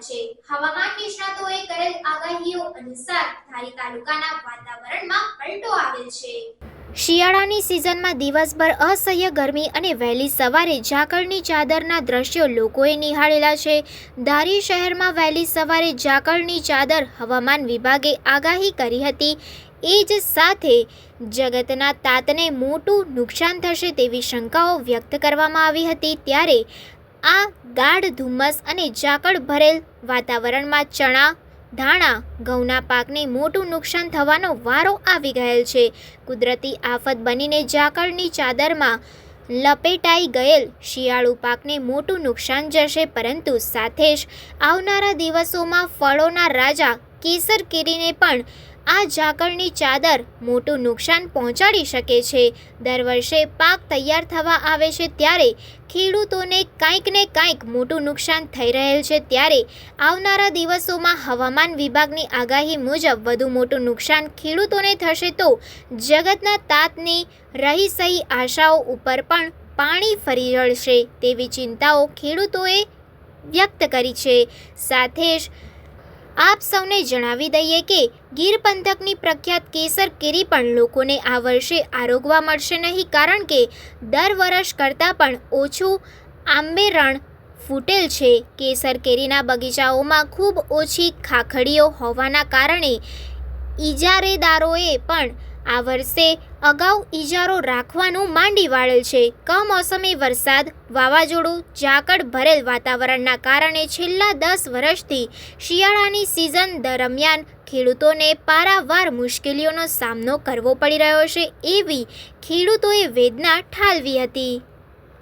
છે. હવામાન નિષ્ણાતોએ કરેલ આગાહીઓ અનુસાર ધારી તાલુકાના વાતાવરણમાં પલટો આવેલ છે. શિયાળાની સિઝનમાં દિવસભર અસહ્ય ગરમી અને વહેલી સવારે ઝાકળની ચાદરના દ્રશ્યો લોકોએ નિહાળેલા છે. ધારી શહેરમાં વહેલી સવારે ઝાકળની ચાદર હવામાન વિભાગે આગાહી કરી હતી. એ જ સાથે જગતના તાતને મોટું નુકસાન થશે તેવી શંકાઓ વ્યક્ત કરવામાં આવી હતી. ત્યારે આ ગાઢ ધુમ્મસ અને ઝાકળ ભરેલ વાતાવરણમાં ચણા, ધાણા, ઘઉંના પાકને મોટું નુકસાન થવાનો વારો આવી ગયેલ છે. કુદરતી આફત બનીને ઝાકળની ચાદરમાં લપેટાઈ ગયેલ શિયાળુ પાકને મોટું નુકસાન જશે, પરંતુ સાથે જ આવનારા દિવસોમાં ફળોના રાજા કેસર કેરીને પણ આ ઝાકળની ચાદર મોટું નુકસાન પહોંચાડી શકે છે. દર વર્ષે પાક તૈયાર થવા આવે છે ત્યારે ખેડૂતોને કાંઈક ને કાંઈક મોટું નુકસાન થઈ રહેલ છે ત્યારે આવનારા દિવસોમાં હવામાન વિભાગની આગાહી મુજબ વધુ મોટું નુકસાન ખેડૂતોને થશે તો જગતના તાતની રહી સહી આશાઓ ઉપર પણ પાણી ફરી રળશે તેવી ચિંતાઓ ખેડૂતોએ વ્યક્ત કરી છે. સાથે જ આપ સૌને જણાવી દઈએ કે ગીર પંથકની પ્રખ્યાત કેસર કેરી પણ લોકોને આ વર્ષે આરોગવા મળશે નહીં કારણ કે દર વર્ષ કરતાં પણ ઓછું આંબેરણ ફૂટેલ છે. કેસર કેરીના બગીચાઓમાં ખૂબ ઓછી ખાખડીઓ હોવાના કારણે ઇજારેદારોએ પણ આ વર્ષે અગાઉ ઇજારો રાખવાનું માંડી વાળેલ છે. કમોસમી વરસાદ, વાવાઝોડું, ઝાકળ ભરેલ વાતાવરણના કારણે છેલ્લા દસ વર્ષથી શિયાળાની સિઝન દરમિયાન ખેડૂતોને પારાવાર મુશ્કેલીઓનો સામનો કરવો પડી રહ્યો છે એવી ખેડૂતોએ વેદના ઠાલવી હતી.